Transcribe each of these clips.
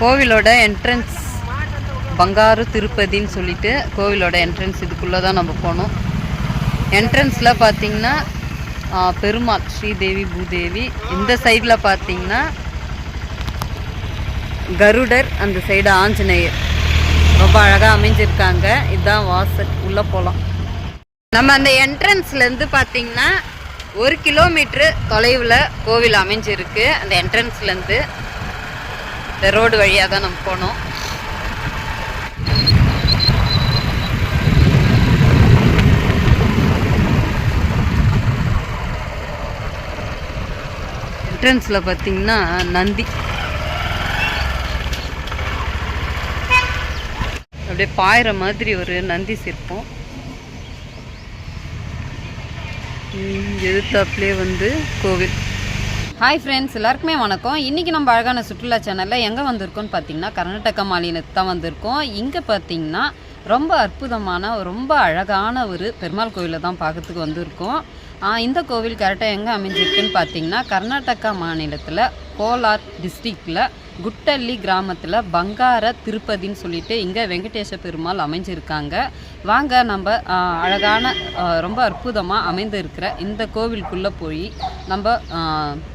கோவிலோட என்ட்ரன்ஸ் பங்காரு திருப்பதின்னு சொல்லிட்டு கோவிலோட என்ட்ரன்ஸ் இதுக்குள்ளே தான் நம்ம போகணும் என்ட்ரன்ஸில் பார்த்தீங்கன்னா பெருமாள் ஸ்ரீதேவி பூதேவி. இந்த சைடில் பார்த்தீங்கன்னா கருடர் அந்த சைடு ஆஞ்சநேயர். ரொம்ப அழகாக அமைஞ்சிருக்காங்க. இதுதான் வாசல். உள்ளே போகலாம் நம்ம அந்த என்ட்ரன்ஸ்லேருந்து பார்த்தீங்கன்னா ஒரு கிலோமீட்ரு தொலைவில் கோவில் அமைஞ்சிருக்கு. அந்த என்ட்ரன்ஸ்லேருந்து இந்த ரோடு வழியாக தான் நம்ம போனோம் என்ட்ரன்ஸில் பார்த்தீங்கன்னா நந்தி. அப்படியே பாயிற மாதிரி ஒரு நந்தி சிற்பம். ம், எதிர்த்தாப்புலேயே வந்து கோவில். ஹாய் ஃப்ரெண்ட்ஸ் எல்லாருக்குமே வணக்கம். இன்றைக்கி நம்ம அழகான சுற்றுலா சேனலில் எங்கே வந்திருக்கோம்னு பார்த்தீங்கன்னா கர்நாடகா மாநிலத்து தான் வந்திருக்கோம். இங்கே பார்த்தீங்கன்னா ரொம்ப அற்புதமான ரொம்ப அழகான ஒரு பெருமாள் கோவிலை தான் பார்க்கறதுக்கு வந்திருக்கோம். இந்த கோவில் கரெக்டாக எங்கே அமைஞ்சிருக்குன்னு பார்த்தீங்கன்னா கர்நாடகா மாநிலத்தில் கோலார் டிஸ்ட்ரிக்டில் குட்டள்ளி கிராமத்தில் பங்கார திருப்பதின்னு சொல்லிட்டு இங்கே வெங்கடேச பெருமாள் அமைஞ்சிருக்காங்க. வாங்க நம்ம அழகான ரொம்ப அற்புதமாக அமைந்திருக்கிற இந்த கோவிலுக்குள்ளே போய் நம்ம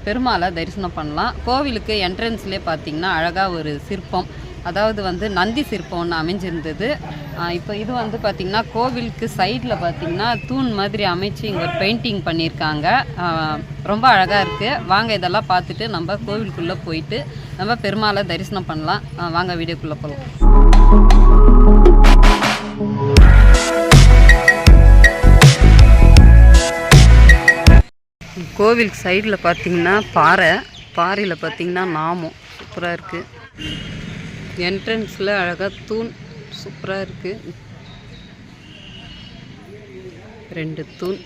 பெருமாளை தரிசனம் பண்ணலாம். கோவிலுக்கு என்ட்ரன்ஸ்லேயே பார்த்தீங்கன்னா அழகாக ஒரு சிற்பம் அதாவது வந்து நந்தி சிற்பம் ஒன்று அமைஞ்சிருந்தது இப்போ இது வந்து பார்த்திங்கன்னா கோவிலுக்கு சைடில் பார்த்திங்கன்னா தூண் மாதிரி அமைச்சு இங்கே ஒரு பெயிண்டிங் பண்ணியிருக்காங்க ரொம்ப அழகாக இருக்குது வாங்க இதெல்லாம் பார்த்துட்டு நம்ம கோவிலுக்குள்ளே போயிட்டு நம்ம பெருமாளை தரிசனம் பண்ணலாம். வாங்க வீடியோக்குள்ளே போகலாம் கோவில் சைடில் பார்த்தீங்கன்னா பாறை. பாறையில் பார்த்தீங்கன்னா நாமம். சூப்பராக இருக்குது என்ட்ரன்ஸில் அழகாக தூண் சூப்பராக இருக்குது ரெண்டு தூண்.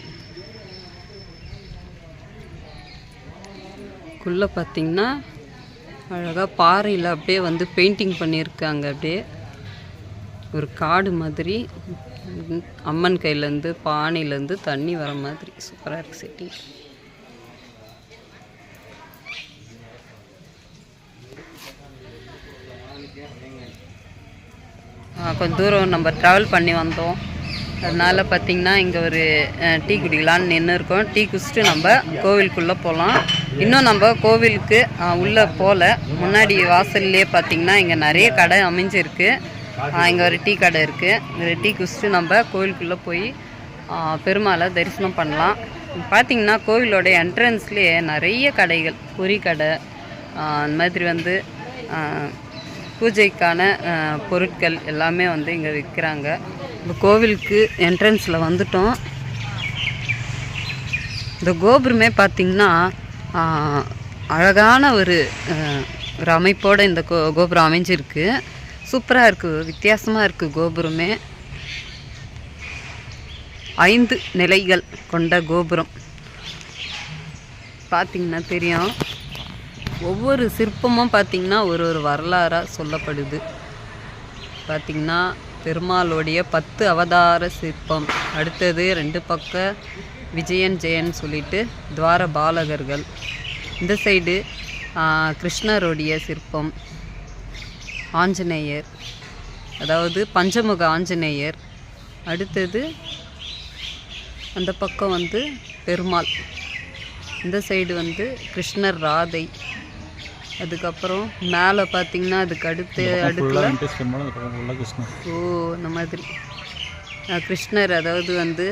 குள்ளே பார்த்தீங்கன்னா அழகாக பாறையில் அப்படியே வந்து பெயிண்டிங் பண்ணியிருக்காங்க அப்படியே. ஒரு காடு மாதிரி அம்மன் கையிலேருந்து பானையிலேருந்து தண்ணி வர மாதிரி. சூப்பராக இருக்குது செட்டிங் கொஞ்சம் தூரம் நம்ம ட்ராவல் பண்ணி வந்தோம். அதனால் பார்த்திங்கன்னா இங்கே ஒரு டீ குடிக்கலான்னு நின்று இருக்கோம். டீ குடிச்சிட்டு நம்ம கோவிலுக்குள்ளே போகலாம் இன்னும் நம்ம கோவிலுக்கு உள்ளே போகல முன்னாடி வாசல்லையே பார்த்திங்கன்னா இங்கே நிறைய கடை அமைஞ்சிருக்கு. இங்கே ஒரு டீ கடை இருக்குது இந்த டீ குடிச்சிட்டு நம்ம கோவிலுக்குள்ளே போய் பெருமாளை தரிசனம் பண்ணலாம். பார்த்திங்கன்னா கோவிலோட என்ட்ரன்ஸ்லேயே நிறைய கடைகள். பொரி கடை அந்த மாதிரி வந்து பூஜைக்கான பொருட்கள் எல்லாமே வந்து இங்கே விற்கிறாங்க இப்போ கோவிலுக்கு என்ட்ரன்ஸில் வந்துட்டோம். இந்த கோபுரமே பார்த்திங்கன்னா அழகான ஒரு ஒரு அமைப்போடு இந்த கோ கோபுரம் அமைஞ்சிருக்கு. சூப்பராக இருக்குது வித்தியாசமாக இருக்குது கோபுரமே. ஐந்து நிலைகள் கொண்ட கோபுரம். பார்த்திங்கன்னா தெரியும். ஒவ்வொரு சிற்பமும் பார்த்திங்கன்னா ஒரு ஒரு வரலாறாக சொல்லப்படுது. பார்த்திங்கன்னா பெருமாளுடைய பத்து அவதார சிற்பம். அடுத்தது ரெண்டு பக்க விஜயன் ஜெயன் சொல்லிட்டு துவார பாலகர்கள். இந்த சைடு கிருஷ்ணருடைய சிற்பம். ஆஞ்சநேயர். அதாவது பஞ்சமுக ஆஞ்சநேயர். அடுத்தது அந்த பக்கம் வந்து பெருமாள். இந்த சைடு வந்து கிருஷ்ணர் ராதை. அதுக்கப்புறம் மேலே பார்த்தீங்கன்னா அதுக்கு அடுத்து கிருஷ்ணன் ஓ இந்த மாதிரி. கிருஷ்ணர் அதாவது வந்து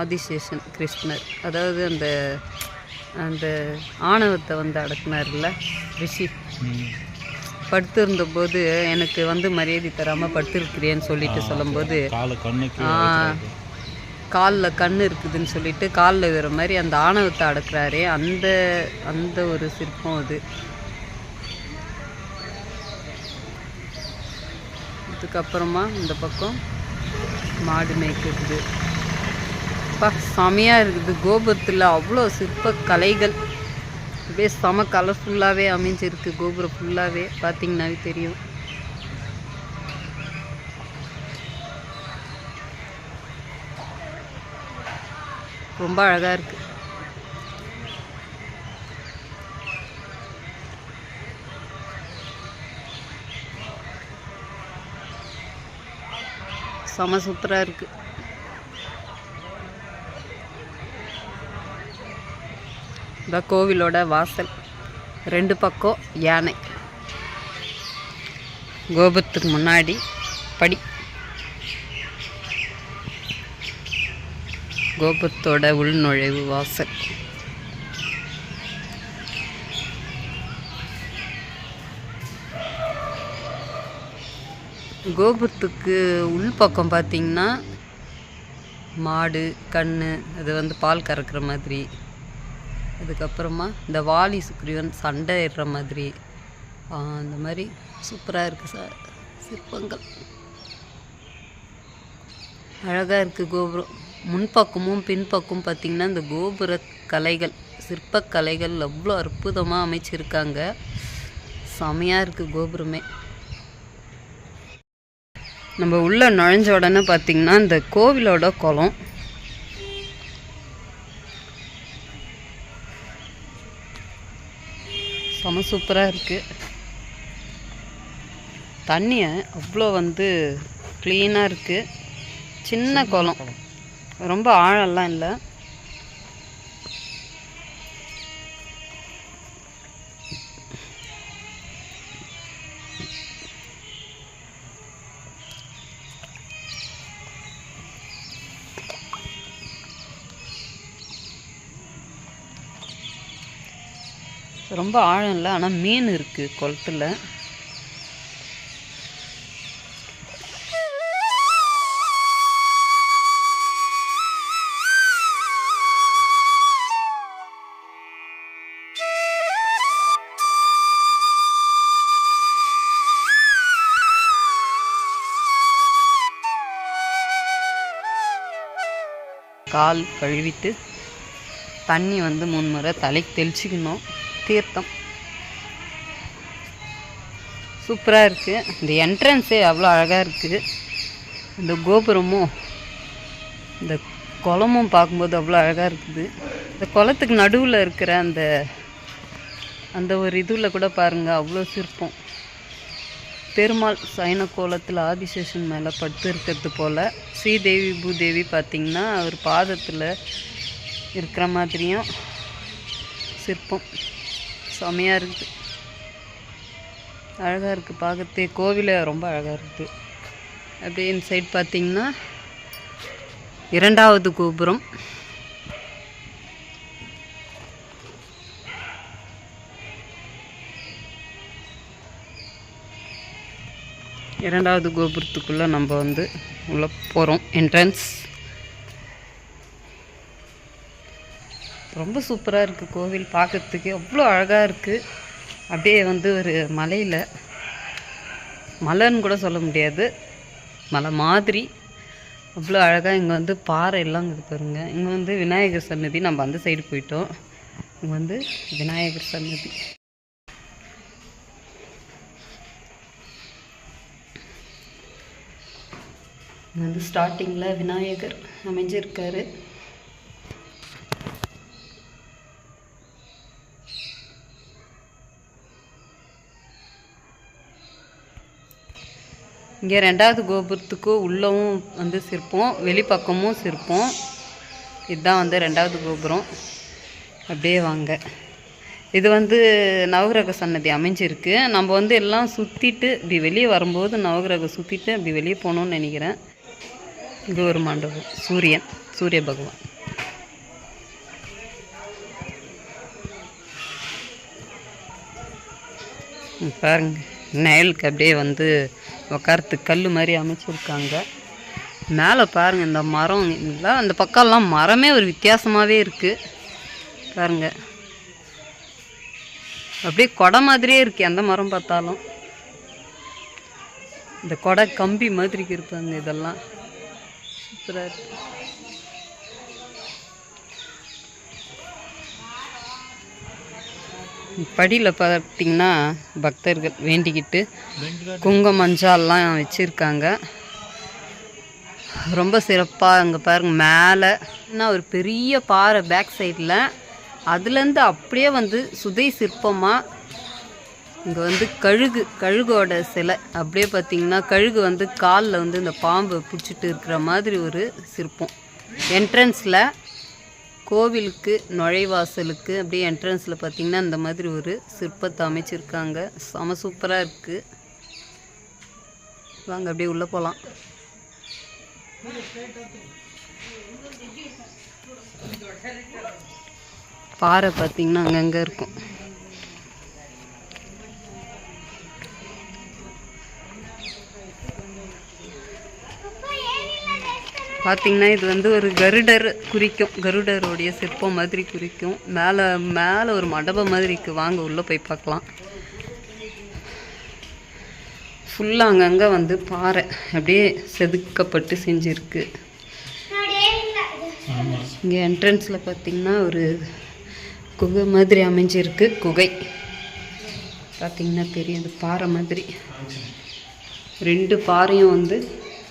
ஆதிசேஷன் கிருஷ்ணர். அதாவது அந்த அந்த ஆணவத்தை வந்து அடக்குனார்ல ரிஷி. படுத்திருந்த போது எனக்கு வந்து மரியாதை தராமல் படுத்திருக்கிறேன்னு சொல்லிட்டு சொல்லும்போது காலில் கண் இருக்குதுன்னு சொல்லிட்டு காலில் விடுற மாதிரி அந்த ஆணவத்தை அடக்குறாரே. அந்த அந்த ஒரு சிற்பம் அது. அதுக்கப்புறமா இந்த பக்கம் மாடு மேய்க்கிறது. அப்பா செமையாக இருக்குது. கோபுரத்தில் அவ்வளோ சிற்ப கலைகள். அப்படியே செம கலர்ஃபுல்லாகவே அமைஞ்சிருக்கு. கோபுரம் ஃபுல்லாகவே பார்த்தீங்கன்னாவே தெரியும். ரொம்ப அழகாக இருக்குது செம சூப்பராக இருக்குது இந்த கோவிலோட வாசல் ரெண்டு பக்கம் யானை. கோபுரத்துக்கு முன்னாடி படி. கோபுரத்தோட உள்நுழைவு வாசல். கோபுரத்துக்கு உள்பக்கம் பார்த்தீங்கன்னா மாடு கண் அது வந்து பால் கறக்கிற மாதிரி. அதுக்கப்புறமா இந்த வாலி சுக்ரீவன் சண்டை இடுற மாதிரி. அந்த மாதிரி சூப்பராக இருக்குது சார் சிற்பங்கள். அழகாக இருக்குது கோபுரம். முன்பக்கமும் பின்பக்கமும் பார்த்திங்கன்னா இந்த கோபுர கலைகள் சிற்பக்கலைகள் அவ்வளோ அற்புதமாக அமைச்சிருக்காங்க. செமையாக இருக்குது கோபுரமே. நம்ம உள்ளே நுழைஞ்ச உடனே பார்த்திங்கன்னா இந்த கோவிலோட குளம். செம சூப்பராக இருக்குது தண்ணியை அவ்வளோ வந்து க்ளீனாக இருக்குது சின்ன குளம். ரொம்ப ஆழம்லாம் இல்லை. ரொம்ப ஆழம் இல்லை ஆனால் மீன் இருக்குது குளத்துல. கால் கழுவிட்டு தண்ணி வந்து மூணு முறை தலைக்கு தெளிச்சிக்கணும். தீர்த்தம். சூப்பராக இருக்குது இந்த என்ட்ரன்ஸே அவ்வளோ அழகாக இருக்குது இந்த கோபுரமும் இந்த குளமும் பார்க்கும்போது அவ்வளோ அழகாக இருக்குது. இந்த குளத்துக்கு நடுவில் இருக்கிற அந்த அந்த ஒரு இதுவில் கூட பாருங்கள் அவ்வளோ சிற்பம். பெருமாள் சைன கோலத்தில் ஆதிசேஷன் மேலே படுத்து இருக்கிறது போல். ஸ்ரீதேவி பூதேவி பார்த்திங்கன்னா அவர் பாதத்தில் இருக்கிற மாதிரியும் சிற்பம். செமையாக இருக்குது. அழகாக இருக்குது பார்க்கறதே கோவிலை ரொம்ப அழகாக இருக்குது அப்படியே இந்த சைட் பார்த்திங்கன்னா இரண்டாவது கோபுரம். இரண்டாவது கோபுரத்துக்குள்ளே நம்ம வந்து உள்ளே போகிறோம் என்ட்ரன்ஸ் ரொம்ப சூப்பராக இருக்குது கோவில் பார்க்குறதுக்கு. அவ்வளோ அழகாக இருக்குது அப்படியே வந்து ஒரு மலையில். மலைன்னு கூட சொல்ல முடியாது. மலை மாதிரி. அவ்வளோ அழகாக இங்கே வந்து பாறை எல்லாம் இங்கே பாருங்க. இங்கே வந்து விநாயகர் சன்னதி. நம்ம அந்த சைடு போயிட்டோம். இங்கே வந்து விநாயகர் சன்னதி. வந்து ஸ்டார்டிங்கில் விநாயகர் அமைஞ்சிருக்காரு. இங்கே ரெண்டாவது கோபுரத்துக்கு உள்ளவும் வந்து சிற்பம் வெளிப்பக்கமும் சிற்பம். இதுதான் வந்து ரெண்டாவது கோபுரம். அப்படியே வாங்க. இது வந்து நவகிரக சன்னதி அமைஞ்சிருக்கு. நம்ம வந்து எல்லாம் சுற்றிட்டு இப்படி வெளியே வரும்போது நவகிரகம் சுற்றிட்டு அப்படி வெளியே போகணும்னு நினைக்கிறேன். இது ஒரு மண்டபம் சூரியன் சூரிய பகவான். பாருங்க நயலுக்கு அப்படியே வந்து உட்காரத்துக்கு கல் மாதிரி அமைச்சிருக்காங்க. மேலே பாருங்கள் இந்த மரம் இல்லை அந்த பக்கம்லாம் மரமே ஒரு வித்தியாசமாகவே இருக்குது பாருங்க. அப்படியே கொடை மாதிரியே இருக்குது எந்த மரம் பார்த்தாலும். இந்த கொடை கம்பி மாதிரி இருப்பாங்க இதெல்லாம். சூப்பராக இருக்கு படியில் பார்த்தீங்கன்னா பக்தர்கள் வேண்டிக்கிட்டு குங்கும மஞ்சாலெலாம் வச்சுருக்காங்க. ரொம்ப சிறப்பாக அங்கே பாருங்க மேலே என்ன ஒரு பெரிய பாறை பேக் சைடில் அதுலேருந்து அப்படியே வந்து சுதை சிற்பமாக இங்கே வந்து கழுகு கழுகோட சிலை. அப்படியே பார்த்தீங்கன்னா கழுகு வந்து காலில் வந்து இந்த பாம்பை பிடிச்சிட்டு இருக்கிற மாதிரி ஒரு சிற்பம். என்ட்ரன்ஸில் கோவிலுக்கு நுழைவாசலுக்கு அப்படியே என்ட்ரன்ஸில் பார்த்தீங்கன்னா இந்த மாதிரி ஒரு சிற்பத்தை அமைச்சிருக்காங்க. செம சூப்பராக இருக்குது வாங்க அப்படியே உள்ளே போகலாம் பாறை பார்த்திங்கன்னா அங்கங்கே இருக்கும். பார்த்திங்கன்னா இது வந்து ஒரு கருடர் குறிக்கும். கருடருடைய சிற்பம் மாதிரி குறிக்கும். மேலே மேலே ஒரு மண்டபம் மாதிரி இருக்குது வாங்க உள்ளே போய் பார்க்கலாம். ஃபுல்லாக அங்கங்கே வந்து பாறை அப்படியே செதுக்கப்பட்டு செஞ்சுருக்கு. இங்கே என்ட்ரன்ஸில் பார்த்தீங்கன்னா ஒரு குகை மாதிரி அமைஞ்சிருக்கு. குகை. பார்த்திங்கன்னா தெரியும் பாறை மாதிரி. ரெண்டு பாறையும் வந்து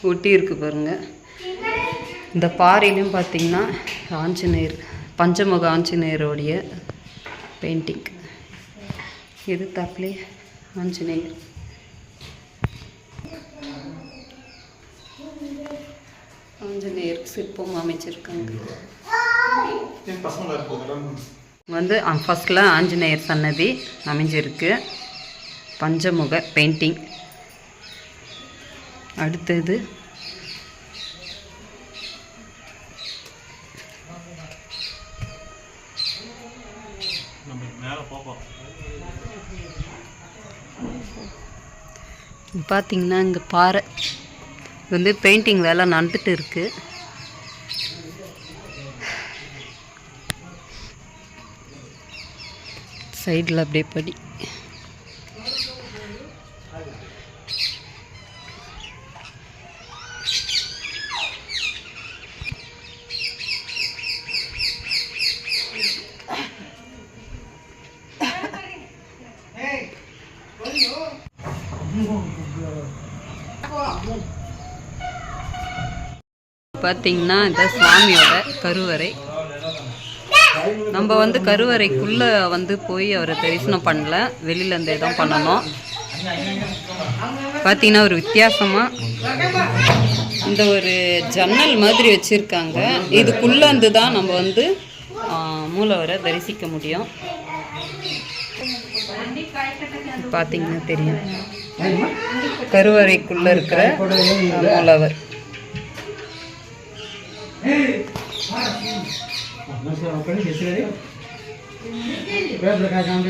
ஒட்டி இருக்கு பாருங்கள் இந்த பாறையிலையும் பார்த்தீங்கன்னா ஆஞ்சநேயர் பஞ்சமுக ஆஞ்சநேயருடைய பெயிண்டிங் எது தாப்லே ஆஞ்சநேயர். ஆஞ்சநேயர் சிற்பம் அமைச்சிருக்காங்க. வந்து ஃபஸ்ட்டில் ஆஞ்சநேயர் சன்னதி அமைஞ்சிருக்கு. பஞ்சமுக பெயிண்டிங் அடுத்தது நம்ம மேலே போப்போம் பார்த்தீங்கன்னா இங்கே பாறை. இது வந்து பெயிண்டிங் வேலை நடந்துட்டு இருக்கு. சைடில் அப்படியே படி. பார்த்தீங்கன்னா இந்த சுவாமியோட கருவறை. நம்ம வந்து கருவறைக்குள்ளே வந்து போய் அவரை தரிசனம் பண்ணல. வெளியில இருந்து எதுவும் பண்ணணும். பார்த்தீங்கன்னா ஒரு வித்தியாசமாக இந்த ஒரு ஜன்னல் மாதிரி வச்சுருக்காங்க. இதுக்குள்ளேருந்து தான் நம்ம வந்து மூலவரை தரிசிக்க முடியும். பார்த்தீங்கன்னா தெரியும். கருவறைக்குள்ளே இருக்கிற மூலவர்.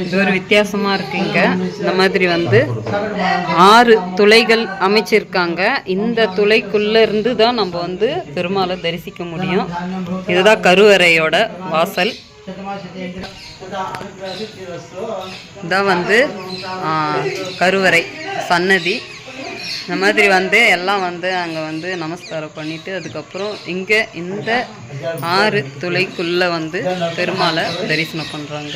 இது ஒரு வித்தியாசமாக இருக்குங்க. இந்த மாதிரி வந்து ஆறு துளைகள் அமைச்சிருக்காங்க. இந்த துளைக்குள்ளே இருந்து தான் நம்ம வந்து பெருமாளை தரிசிக்க முடியும். இதுதான் கருவறையோட வாசல். இதான் வந்து கருவறை சன்னதி. இந்த மாதிரி வந்து எல்லாம் வந்து அங்கே வந்து நமஸ்காரம் பண்ணிவிட்டு அதுக்கப்புறம் இங்கே இந்த ஆறு துளைக்குள்ளே வந்து பெருமாளை தரிசனம் பண்ணுறாங்க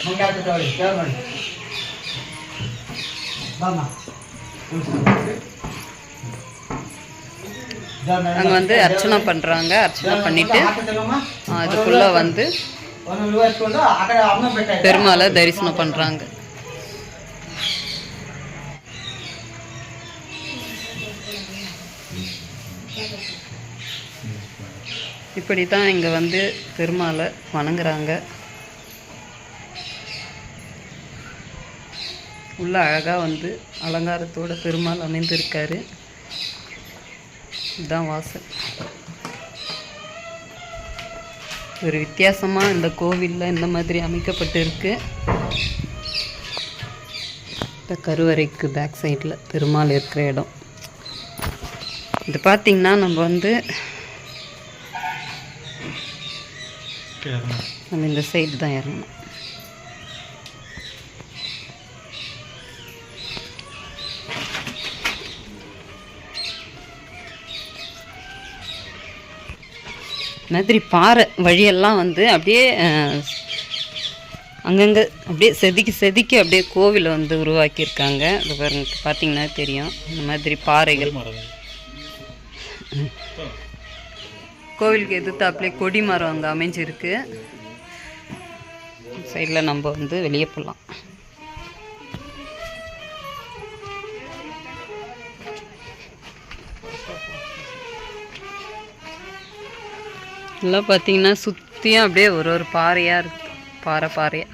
அங்கே வந்து அர்ச்சனை பண்ணுறாங்க அர்ச்சனை பண்ணிவிட்டு அதுக்குள்ளே வந்து பெருமாளை தரிசனம் பண்ணுறாங்க இப்படி தான் இங்கே வந்து பெருமாளை வணங்குறாங்க. உள்ள அழகாக வந்து அலங்காரத்தோட பெருமாள் அமைந்திருக்காரு. இதுதான் வாசல். ஒரு வித்தியாசமாக இந்த கோவிலில் இந்த மாதிரி அமைக்கப்பட்டிருக்கு. இந்த கருவறைக்கு பேக் சைடில் பெருமாள் இருக்கிற இடம். இது பார்த்திங்கன்னா நம்ம வந்து நம்ம இந்த சைடு தான் இறங்கணும். மாதிரி பாறை வழியெல்லாம் வந்து அப்படியே அங்கங்கே அப்படியே செதுக்கி செதுக்கி அப்படியே கோவிலை வந்து உருவாக்கியிருக்காங்க. இது பாருங்க பார்த்தீங்கன்னா தெரியும். இந்த மாதிரி பாறைகள். கோவிலுக்கு எதிர்த்தாப்புலே கொடி மரம் அங்கே அமைஞ்சிருக்கு. சைடில் நம்ம வந்து வெளியே போகலாம் எல்லாம் பார்த்தீங்கன்னா சுற்றியும் அப்படியே ஒரு ஒரு பாறையாக இருக்குது பாறை பாறையாக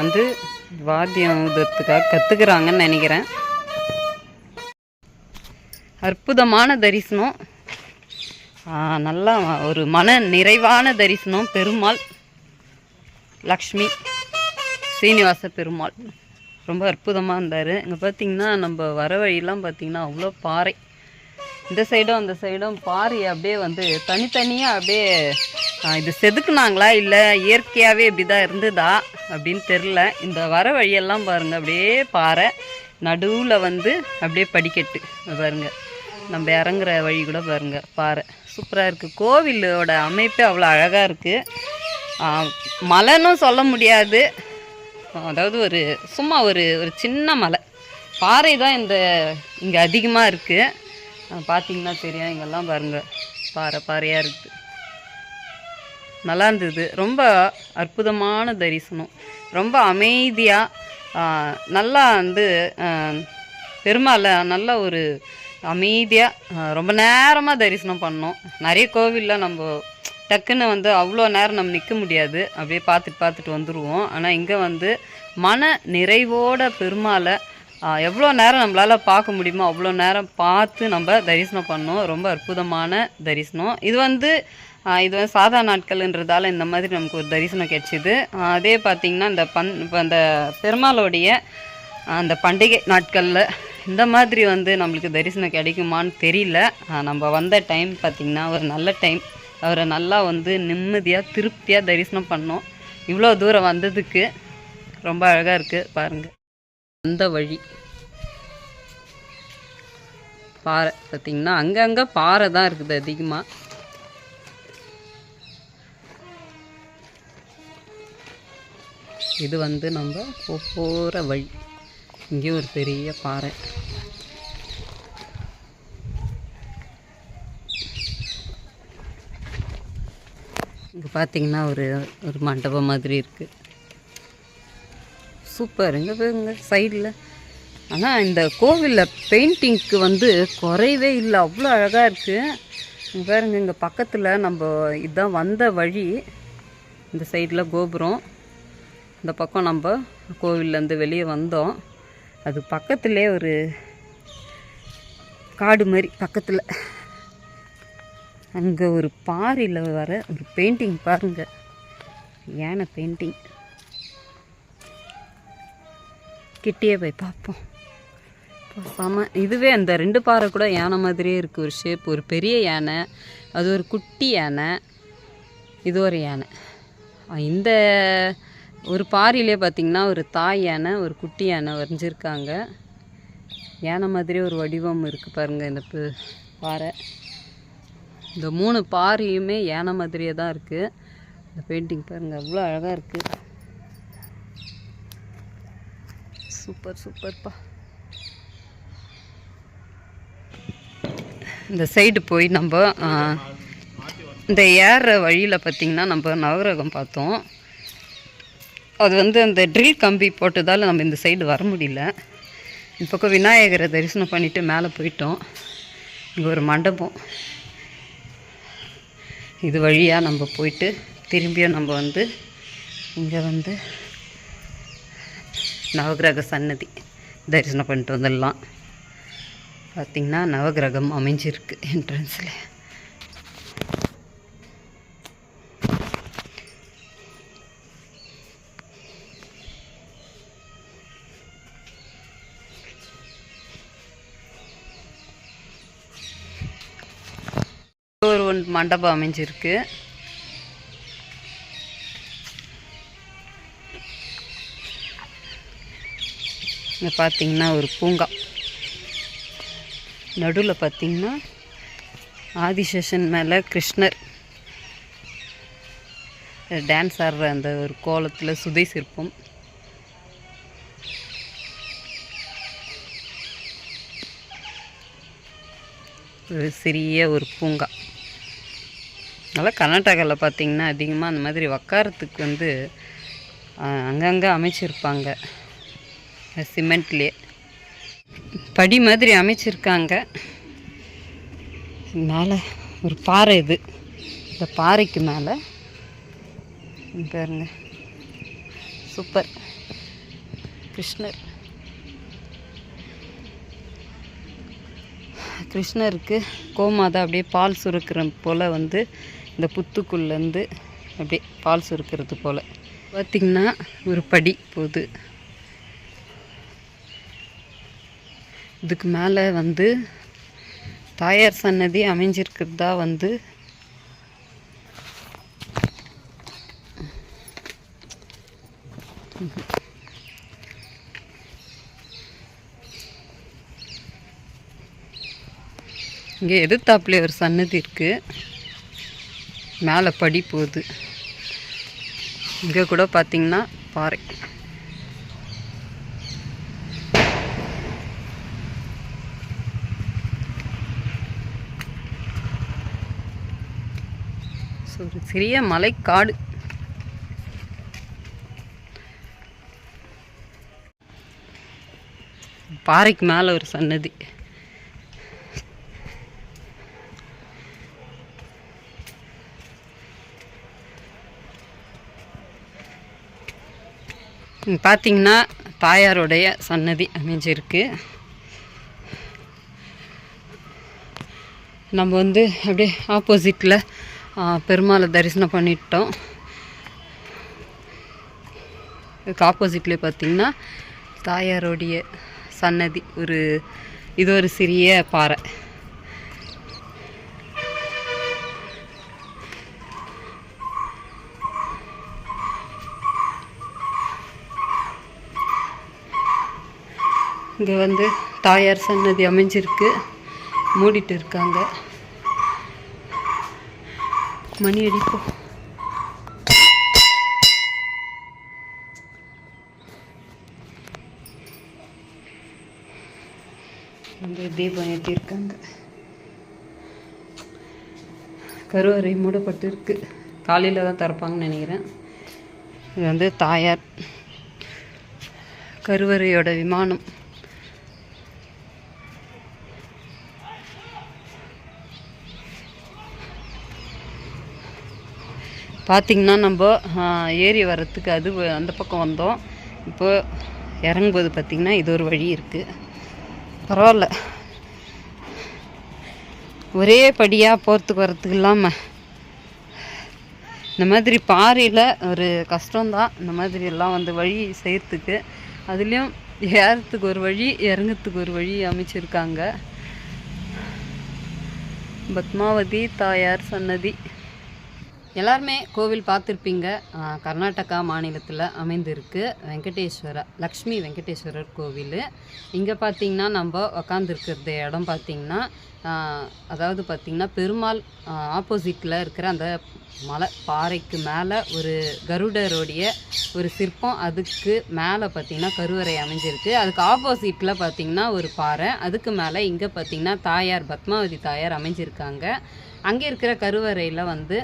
வந்து வாத்தியம் ஊதுறதுக்காக கற்றுக்குறாங்கன்னு நினைக்கிறேன். அற்புதமான தரிசனம். நல்லா ஒரு மன நிறைவான தரிசனம். பெருமாள் லக்ஷ்மி சீனிவாச பெருமாள். ரொம்ப அற்புதமாக இருந்தார். இங்கே பார்த்திங்கன்னா நம்ம வர வழியெலாம் பார்த்திங்கன்னா அவ்வளோ பாறை. இந்த சைடும் அந்த சைடும் பாறை அப்படியே வந்து தனித்தனியாக அப்படியே இது செதுக்குனாங்களா இல்லை இயற்கையாகவே இப்படி தான் இருந்ததா அப்படின்னு தெரில இந்த வர வழியெல்லாம் பாருங்கள் அப்படியே பாறை நடுவில் வந்து அப்படியே படிக்கட்டு. பாருங்கள் பாருங்க நம்ம இறங்குற வழி கூட பாருங்கள் பாறை. சூப்பராக இருக்குது கோவிலோட அமைப்பே அவ்வளோ அழகாக இருக்குது மலைன்னு சொல்ல முடியாது. அதாவது ஒரு சும்மா ஒரு ஒரு சின்ன மலை. பாறை தான் இந்த இங்கே அதிகமாக இருக்குது பார்த்தீங்கன்னா தெரியும் இங்கெல்லாம் பாருங்கள் பாறை பாறையாக இருக்குது நல்லா இருந்தது ரொம்ப அற்புதமான தரிசனம். ரொம்ப அமைதியாக நல்லா வந்து பெருமாளை நல்ல ஒரு அமைதியாக ரொம்ப நேரமாக தரிசனம் பண்ணோம். நிறைய கோவிலில் நம்ம டக்குன்னு வந்து அவ்வளோ நேரம் நம்ம நிற்க முடியாது. அப்படியே பார்த்துட்டு பார்த்துட்டு வந்துடுவோம் ஆனால் இங்கே வந்து மன நிறைவோட பெருமாளை எவ்வளோ நேரம் நம்மளால் பார்க்க முடியுமோ அவ்வளோ நேரம் பார்த்து நம்ம தரிசனம் பண்ணோம். ரொம்ப அற்புதமான தரிசனம். இது வந்து இது வந்து சாதா நாட்கள்ன்றதால இந்த மாதிரி நமக்கு ஒரு தரிசனம் கிடைச்சிது. அதே பார்த்திங்கன்னா இந்த பன் இப்போ அந்த பெருமாளுடைய அந்த பண்டிகை நாட்களில் இந்த மாதிரி வந்து நம்மளுக்கு தரிசனம் கிடைக்குமான்னு தெரியல. நம்ம வந்த டைம் பார்த்திங்கன்னா ஒரு நல்ல டைம் அவரை நல்லா வந்து நிம்மதியாக திருப்தியாக தரிசனம் பண்ணோம். இவ்வளோ தூரம் வந்ததுக்கு ரொம்ப அழகாக இருக்குது பாருங்கள் அந்த வழி. பாறை பார்த்திங்கன்னா அங்கங்கே பாறை தான் இருக்குது அதிகமாக இது வந்து நம்ம போகிற வழி. இங்கே ஒரு பெரிய பாறை. இங்கே பார்த்தீங்கன்னா ஒரு ஒரு மண்டபம் மாதிரி இருக்குது சூப்பர். இங்கே பாருங்க சைடில் ஆனால் இந்த கோவிலில் பெயிண்டிங்க்கு வந்து குறைவே இல்லை. அவ்வளோ அழகாக இருக்குது பாருங்க இங்கே பக்கத்தில் நம்ம இதுதான் வந்த வழி. இந்த சைடில் கோபுரம். இந்த பக்கம் நம்ம கோவில்லேருந்து வெளியே வந்தோம். அது பக்கத்துலேயே ஒரு காடு மாதிரி பக்கத்தில். அங்கே ஒரு பாறையில் வர ஒரு பெயிண்டிங் பாருங்கள் யானை பெயிண்டிங் கிட்டேயே போய் பார்ப்போம். பார்ப்பாம இதுவே அந்த ரெண்டு பாறை கூட யானை மாதிரியே இருக்குது ஒரு ஷேப் ஒரு பெரிய யானை அது ஒரு குட்டி யானை இது ஒரு யானை. இந்த ஒரு பாறையிலே பார்த்திங்கன்னா ஒரு தாய் யானை ஒரு குட்டி யானை வரைஞ்சிருக்காங்க. யானை மாதிரியே ஒரு வடிவம் இருக்குது பாருங்கள் இந்த பாறை. இந்த மூணு பாறையுமே யானை மாதிரியே தான் இருக்குது இந்த பெயிண்டிங் பாருங்கள் அவ்வளோ அழகாக இருக்குது சூப்பர் சூப்பர்ப்பா. இந்த சைடு போய் நம்ம இந்த ஏற வழியில் பார்த்திங்கன்னா நம்ம நவகிரகம் பார்த்தோம். அது வந்து அந்த ட்ரில் கம்பி போட்டதால் நம்ம இந்த சைடு வர முடியல. இந்த பக்கம் விநாயகரை தரிசனம் பண்ணிவிட்டு மேலே போயிட்டோம். இங்கே ஒரு மண்டபம். இது வழியாக நம்ம போயிட்டு திரும்பியும் நம்ம வந்து இங்கே வந்து நவகிரக சன்னதி தரிசனம் பண்ணிட்டு வந்துடலாம். பார்த்திங்கன்னா நவகிரகம் அமைஞ்சிருக்கு என்ட்ரன்ஸில் ஒரு மண்டபம் அமைஞ்சிருக்கு. இங்கே பார்த்தீங்கன்னா ஒரு பூங்கா. நடுவில் பார்த்தீங்கன்னா ஆதிசேஷன் மேலே கிருஷ்ணர். டான்ஸ் ஆடுற அந்த ஒரு கோலத்தில் சுதை சிற்பம். ஒரு சிறிய ஒரு பூங்கா. அதனால் கர்நாடகாவில் பார்த்திங்கன்னா அதிகமாக அந்த மாதிரி உக்காரத்துக்கு வந்து அங்கங்கே அமைச்சிருப்பாங்க. சிமெண்ட்லேயே. படி மாதிரி அமைச்சிருக்காங்க. மேலே ஒரு பாறை இது. இந்த பாறைக்கு மேலே. பாருங்க. சூப்பர். கிருஷ்ணர். கிருஷ்ணருக்கு கோமாதா அப்படியே பால் சுருக்கிற போல் வந்து இந்த புத்துக்குள்ளேருந்து அப்படியே பால் சுருக்கிறது போல். பார்த்திங்கன்னா ஒரு படி போகுது. இதுக்கு மேலே வந்து தாயார் சன்னதி அமைஞ்சிருக்கிறதா வந்து இங்கே எதிர்த்தாப்புல ஒரு சன்னதி இருக்குது மேலே படி போகுது. இங்கே கூட பார்த்திங்கன்னா பாறை. ஸோ ஒரு சிறிய மலைக்காடு. பாறைக்கு மேலே ஒரு சன்னதி. பார்த்தீங்கன்னா தாயாருடைய சன்னதி அமைஞ்சிருக்கு. நம்ம வந்து அப்படியே ஆப்போசிட்டில் பெருமாளை தரிசனம் பண்ணிட்டோம். இதுக்கு ஆப்போசிட்லேயே பார்த்தீங்கன்னா தாயாருடைய சன்னதி ஒரு இது ஒரு சிறிய பாறை. இங்கே வந்து தாயார் சன்னதி அமைஞ்சிருக்கு. மூடிட்டு இருக்காங்க. மணி அடிப்போம் வந்து தீபம் ஏற்றிருக்காங்க கருவறை மூடப்பட்டு இருக்கு காலையில் தான் திறப்பாங்கன்னு நினைக்கிறேன். இது வந்து தாயார் கருவறையோட விமானம். பார்த்திங்கன்னா நம்ம ஏறி வர்றதுக்கு அது வ- அந்த பக்கம் வந்தோம். இப்போ இறங்கும்போது பார்த்திங்கன்னா இது ஒரு வழி இருக்குது பரவாயில்ல ஒரே படியாக போகிறதுக்கு வர்றதுக்கு இல்லாமல் இந்த மாதிரி பாறையில் ஒரு கஷ்டம்தான். இந்த மாதிரி எல்லாம் வந்து வழி செய்கிறதுக்கு அதுலேயும் ஏறத்துக்கு ஒரு வழி இறங்கிறதுக்கு ஒரு வழி அமைச்சிருக்காங்க. பத்மாவதி தாயார் சன்னதி. எல்லாருமே கோவில் பார்த்துருப்பீங்க. கர்நாடகா மாநிலத்தில் அமைந்திருக்கு. வெங்கடேஸ்வர லக்ஷ்மி வெங்கடேஸ்வரர் கோவில். இங்கே பார்த்தீங்கன்னா நம்ம உக்காந்துருக்கிறது இடம் பார்த்தீங்கன்னா அதாவது பார்த்தீங்கன்னா பெருமாள் ஆப்போசிட்டில் இருக்கிற அந்த மலை பாறைக்கு மேலே ஒரு கருடருடைய ஒரு சிற்பம். அதுக்கு மேலே பார்த்திங்கன்னா கருவறை அமைஞ்சிருக்கு. அதுக்கு ஆப்போசிட்டில் பார்த்தீங்கன்னா ஒரு பாறை. அதுக்கு மேலே இங்கே பார்த்தீங்கன்னா தாயார் பத்மாவதி தாயார் அமைஞ்சிருக்காங்க. அங்கே இருக்கிற கருவறையில் வந்து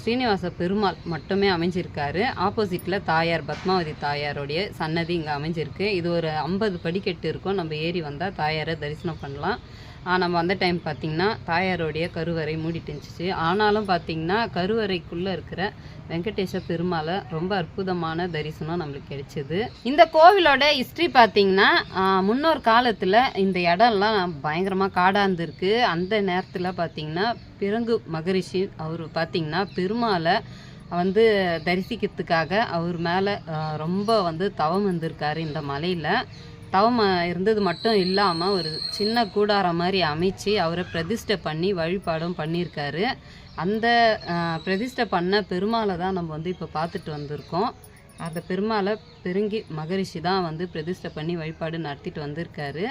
ஸ்ரீனிவாச பெருமாள் மட்டுமே அமைஞ்சிருக்காரு. ஆப்போசிட்டில் தாயார் பத்மாவதி தாயாருடைய சன்னதி இங்கே அமைஞ்சிருக்கு. இது ஒரு ஐம்பது படிக்கட்டு இருக்கும். நம்ம ஏறி வந்தால் தாயாரை தரிசனம் பண்ணலாம். நம்ம வந்த டைம் பார்த்திங்கன்னா தாயாருடைய கருவறை மூடிட்டு இருந்துச்சு. ஆனாலும் பார்த்திங்கன்னா கருவறைக்குள்ளே இருக்கிற வெங்கடேஷ பெருமாளை ரொம்ப அற்புதமான தரிசனம் நம்மளுக்கு கிடைச்சிது. இந்த கோவிலோட ஹிஸ்ட்ரி பார்த்திங்கன்னா முன்னோர் முன்னொரு காலத்தில் இந்த இடம்லாம் பயங்கரமாக காடாக அந்த நேரத்தில் பார்த்தீங்கன்னா பிறங்கு மகரிஷி அவர் பார்த்திங்கன்னா பெருமாளை வந்து தரிசிக்கிறதுக்காக அவர் மேலே ரொம்ப வந்து தவம் வந்திருக்காரு இந்த மலையில். தவம் இருந்தது மட்டும் இல்லாமல் ஒரு சின்ன கூடாரம் மாதிரி அமைச்சு அவரை பிரதிஷ்டை பண்ணி வழிபாடும் பண்ணியிருக்காரு. அந்த பிரதிஷ்டை பண்ண பெருமாளை தான் நம்ம வந்து இப்போ பார்த்துட்டு வந்திருக்கோம். அந்த பெருமாளை பெருங்கி மகரிஷி தான் வந்து பிரதிஷ்டை பண்ணி வழிபாடு நடத்திட்டு வந்திருக்காரு.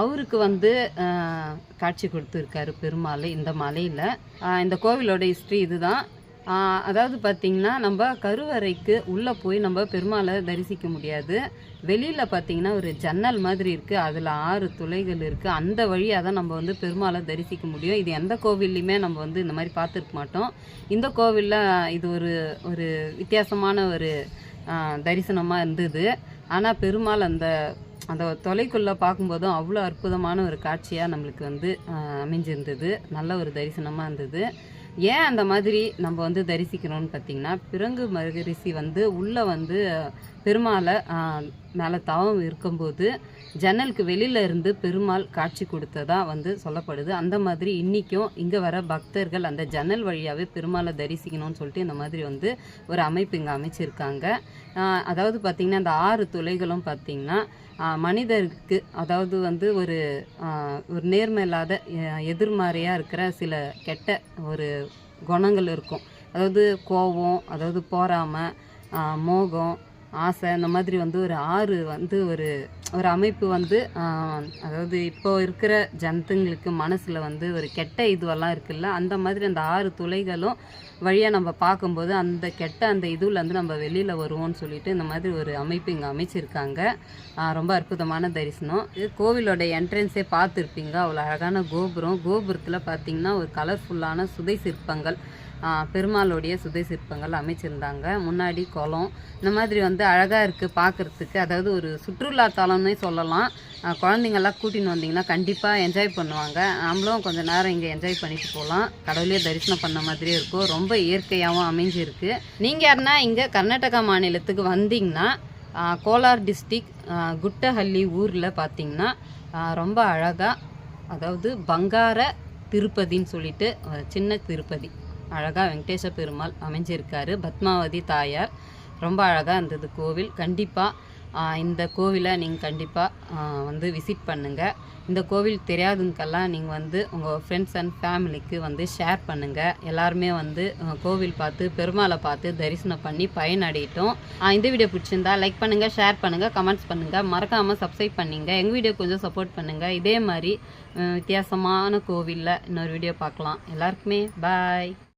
அவருக்கு வந்து காட்சி கொடுத்துருக்காரு பெருமாள் இந்த மலையில். இந்த கோவிலோட ஹிஸ்ட்ரி இதுதான். அதாவது பார்த்திங்கன்னா நம்ம கருவறைக்கு உள்ளே போய் நம்ம பெருமாளை தரிசிக்க முடியாது. வெளியில் பார்த்திங்கன்னா ஒரு ஜன்னல் மாதிரி இருக்குது அதில் ஆறு துளைகள் இருக்குது அந்த வழியாக தான் நம்ம வந்து பெருமாளை தரிசிக்க முடியும். இது எந்த கோவில்லையுமே நம்ம வந்து இந்த மாதிரி பார்த்துருக்க மாட்டோம். இந்த கோவிலில் இது ஒரு ஒரு வித்தியாசமான ஒரு தரிசனமாக இருந்தது. ஆனால் பெருமாள் அந்த அந்த தொலைக்குள்ளே பார்க்கும்போதும் அவ்வளோ அற்புதமான ஒரு காட்சியாக நம்மளுக்கு வந்து அமைஞ்சிருந்தது. நல்ல ஒரு தரிசனமாக இருந்தது. ஏன் அந்த மாதிரி நம்ம வந்து தரிசிக்கணும்னு பார்த்தீங்கன்னா பிறங்கு மகரிஷி வந்து உள்ளே வந்து பெருமாளை மேலே தவம் இருக்கும்போது ஜன்னலுக்கு வெளியில இருந்து பெருமாள் காட்சி கொடுத்ததா வந்து சொல்லப்படுது. அந்த மாதிரி இன்றைக்கும் இங்கே வர பக்தர்கள் அந்த ஜன்னல் வழியாகவே பெருமாளை தரிசிக்கணும்னு சொல்லிட்டு இந்த மாதிரி வந்து ஒரு அமைப்பு இங்கே அமைச்சிருக்காங்க. அதாவது பார்த்திங்கன்னா அந்த ஆறு துளைகளும் பார்த்திங்கன்னா மனிதருக்கு அதாவது வந்து ஒரு ஒரு நேர்மையில்லாத எதிர்மறையாக இருக்கிற சில கெட்ட ஒரு குணங்கள் இருக்கும். அதாவது கோபம் அதாவது பொறாமை மோகம் ஆசை இந்த மாதிரி வந்து ஒரு ஆறு வந்து ஒரு ஒரு அமைப்பு வந்து அதாவது இப்போ இருக்கிற ஜனத்துங்களுக்கு மனசில் வந்து ஒரு கெட்ட இதுவெல்லாம் இருக்குல்ல அந்த மாதிரி அந்த ஆறு துளைகளும் வழியாக நம்ம பார்க்கும்போது அந்த கெட்ட அந்த இதுலேருந்து நம்ம வெளியில் வருவோம்னு சொல்லிட்டு இந்த மாதிரி ஒரு அமைப்பு இங்கே அமைச்சிருக்காங்க. ரொம்ப அற்புதமான தரிசனம். இது கோவிலோட என்ட்ரன்ஸே பார்த்துருப்பீங்க. அவ்வளோ அழகான கோபுரம். கோபுரத்தில் பார்த்தீங்கன்னா ஒரு கலர்ஃபுல்லான சுதை சிற்பங்கள். பெருமாளுடைய சுதை சிற்பங்கள் அமைச்சிருந்தாங்க. முன்னாடி குளம் இந்த மாதிரி வந்து அழகாக இருக்குது பார்க்குறதுக்கு அதாவது ஒரு சுற்றுலா தலம்னே சொல்லலாம். குழந்தைங்கள்லாம் கூட்டின்னு வந்தீங்கன்னா கண்டிப்பாக என்ஜாய் பண்ணுவாங்க. நம்மளும் கொஞ்சம் நேரம் இங்கே என்ஜாய் பண்ணிட்டு போகலாம் கடவுளே தரிசனம் பண்ண மாதிரியே இருக்கும். ரொம்ப இயற்கையாகவும் அமைஞ்சிருக்கு. நீங்கள் யாருன்னா இங்கே கர்நாடகா மாநிலத்துக்கு வந்தீங்கன்னா கோலார் டிஸ்ட்ரிக் குட்டஹள்ளி ஊரில் பார்த்தீங்கன்னா ரொம்ப அழகாக அதாவது பங்கார திருப்பதின்னு சொல்லிட்டு ஒரு சின்ன திருப்பதி. அழகாக வெங்கடேச பெருமாள் அமைஞ்சிருக்காரு. பத்மாவதி தாயார். ரொம்ப அழகாக இருந்தது கோவில். கண்டிப்பாக இந்த கோவிலை நீங்கள் கண்டிப்பாக வந்து விசிட் பண்ணுங்கள் இந்த கோவில் தெரியாதுங்கெல்லாம் நீங்கள் வந்து உங்கள் ஃப்ரெண்ட்ஸ் அண்ட் ஃபேமிலிக்கு வந்து ஷேர் பண்ணுங்கள் எல்லாருமே வந்து கோவில் பார்த்து பெருமாளை பார்த்து தரிசனம் பண்ணி பயனடையட்டும். இந்த வீடியோ பிடிச்சிருந்தா லைக் பண்ணுங்கள் ஷேர் பண்ணுங்கள் கமெண்ட்ஸ் பண்ணுங்கள் மறக்காமல் சப்ஸ்கிரைப் பண்ணுங்கள் எங்கள் வீடியோ கொஞ்சம் சப்போர்ட் பண்ணுங்கள் இதே மாதிரி வித்தியாசமான கோவிலில் இன்னொரு வீடியோ பார்க்கலாம். எல்லாருக்குமே பாய்